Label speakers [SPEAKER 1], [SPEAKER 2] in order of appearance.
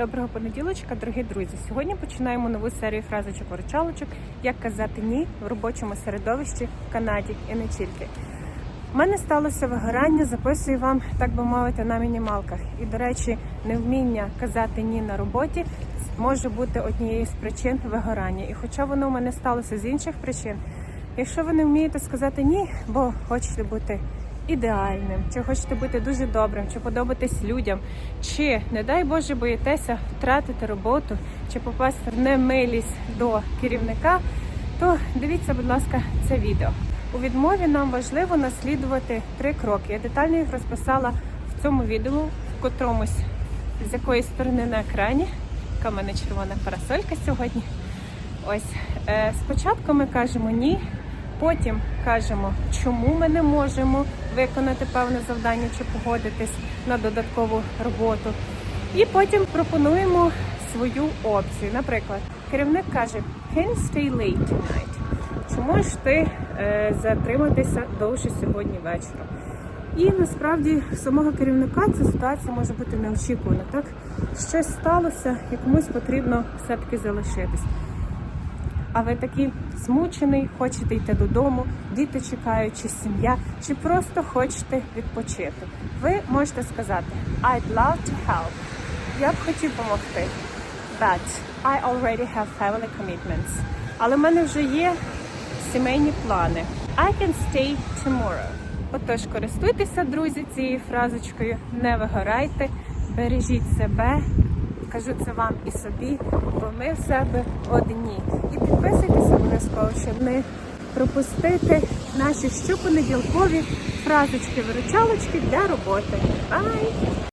[SPEAKER 1] Доброго понеділочка, дорогі друзі. Сьогодні починаємо нову серію фразочок виручалочок як казати ні в робочому середовищі в Канаді і не тільки. У мене сталося вигорання, записую вам, так би мовити, на мінімалках. І, до речі, невміння казати ні на роботі може бути однією з причин вигорання. І хоча воно у мене сталося з інших причин, якщо ви не вмієте сказати ні, бо хочете бути ідеальним, чи хочете бути дуже добрим, чи подобатись людям, чи, не дай Боже, боїтеся втратити роботу, чи попасти в немилість до керівника, то дивіться, будь ласка, це відео. У відмові нам важливо наслідувати три кроки. Я детально їх розписала в цьому відео, в котромусь з якоїсь сторони на екрані. Яка в мене червона парасолька сьогодні. Ось е, спочатку ми кажемо ні, потім кажемо, чому ми не можемо виконати певне завдання чи погодитись на додаткову роботу. І потім пропонуємо свою опцію. Наприклад, керівник каже: Can stay late tonight? Чи можеш ти е, затриматися довше сьогодні вечором? І насправді самого керівника ця ситуація може бути неочікувана. Так щось сталося, і комусь потрібно все-таки залишитись. А ви такий змучений, хочете йти додому, діти чекають, чи сім'я, чи просто хочете відпочити. Ви можете сказати I'd love to help. Я б хотів допомогти. But I already have family commitments. Але в мене вже є сімейні плани. I can stay tomorrow. Отож, користуйтеся, друзі, цією фразочкою, не вигорайте, бережіть себе. Кажу це вам і собі, бо ми в себе одні. І підписуйтеся обов'язково, щоб не пропустити наші щопонеділкові фразочки-виручалочки для роботи. Бай!